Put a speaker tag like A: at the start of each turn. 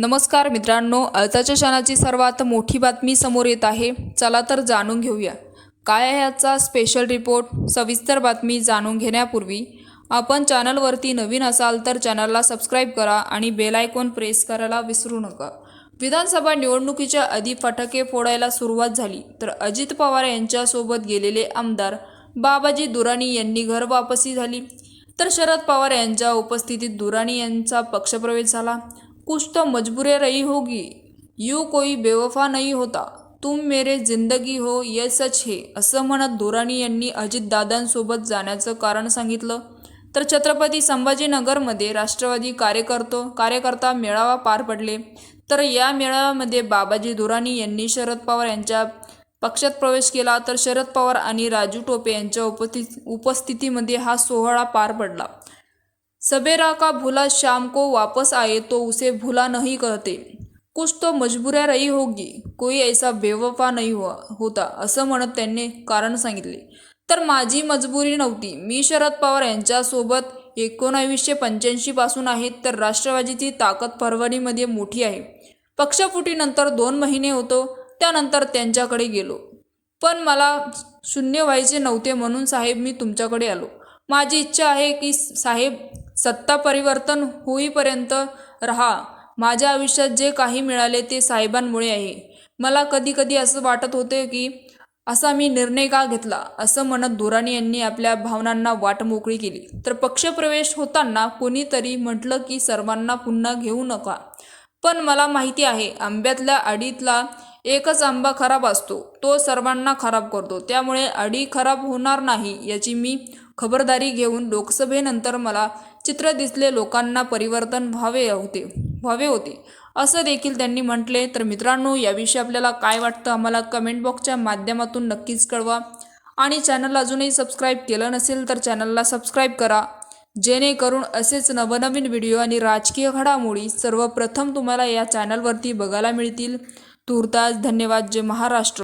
A: नमस्कार मित्रांनो आजच्या क्षणाची सर्वात मोठी बातमी समोर येत आहे. चला तर जाणून घेऊया. काय आहे आजचा स्पेशल रिपोर्ट सविस्तर बातमी जाणून घेण्यापूर्वी आपण चॅनलवरती नवीन असाल तर चॅनलला सबस्क्राईब करा आणि बेल आयकॉन प्रेस करायला विसरू नका. विधानसभा निवडणुकीच्या आधी फटाके फोडायला सुरुवात झाली. तर अजित पवार यांच्यासोबत गेलेले आमदार बाबाजी दुराणी यांनी घर वापसी झाली. तर शरद पवार यांच्या उपस्थितीत दुराणी यांचा पक्षप्रवेश झाला. कुछ तो मजबूरें रही होगी। यू कोई बेवफा नहीं होता। तुम मेरे जिंदगी हो ये सच हे। असं म्हणत धोराणी यांनी अजितदादांसोबत जाण्याचं कारण सांगितलं। तर छत्रपती संभाजीनगरमध्ये राष्ट्रवादी कार्यकर्तो कार्यकर्ता मेळावा पार पडले। तर या मेळाव्यामध्ये बाबाजी धुराणी यांनी शरद पवार यांच्या पक्षात प्रवेश केला। तर शरद पवार आणि राजू टोपे यांच्या उपस्थित उपस्थितीमध्ये हा सोहळा पार पडला। सबेरा का भूला शाम को वापस आए तो उसे भूला नहीं करते। कुछ तो मजबुऱ्या रही होगी कोई ऐसा बेवफा नहीं हुआ होता असं म्हणत त्यांनी कारण सांगितले। तर माझी मजबुरी नव्हती। मी शरद पवार यांच्यासोबत एकोणावीसशे पंच्याऐंशी पासून आहे तर राष्ट्रवादीची ताकद परभणीमध्ये मोठी आहे. पक्षफुटीनंतर दोन महिने होतो त्यानंतर त्यांच्याकडे गेलो. पण मला शून्य व्हायचे नव्हते म्हणून साहेब मी तुमच्याकडे आलो. माझी इच्छा आहे की साहेब सत्ता परिवर्तन होईपर्यंत राहा. माझ्या आयुष्यात जे काही मिळाले ते साहेबांमुळे आहे. मला कधीकधी असं वाटत होते की असा मी निर्णय का घेतला असं म्हणत दुराणी यांनी आपल्या भावनांना वाट मोकळी केली. तर पक्षप्रवेश होताना कोणीतरी म्हटलं की सर्वांना पुन्हा घेऊ नका. पण मला माहिती आहे आंब्यातल्या अडीतला एकच आंबा खराब असतो. तो सर्वांना खराब करतो. त्यामुळे अडी खराब होणार नाही याची मी खबरदारी घेऊन लोकसभेनंतर मला चित्र दिसले लोकांना परिवर्तन व्हावे होते व्हावे होते. असं देखील त्यांनी म्हटले. तर मित्रांनो याविषयी आपल्याला काय वाटतं आम्हाला कमेंट बॉक्सच्या माध्यमातून नक्कीच कळवा. आणि चॅनल अजूनही सबस्क्राईब केलं नसेल तर चॅनलला सबस्क्राईब करा. जेणेकरून असेच नवनवीन व्हिडिओ आणि राजकीय घडामोडी सर्वप्रथम तुम्हाला या चॅनलवरती बघायला मिळतील. तुर्तास धन्यवाद. जय महाराष्ट्र.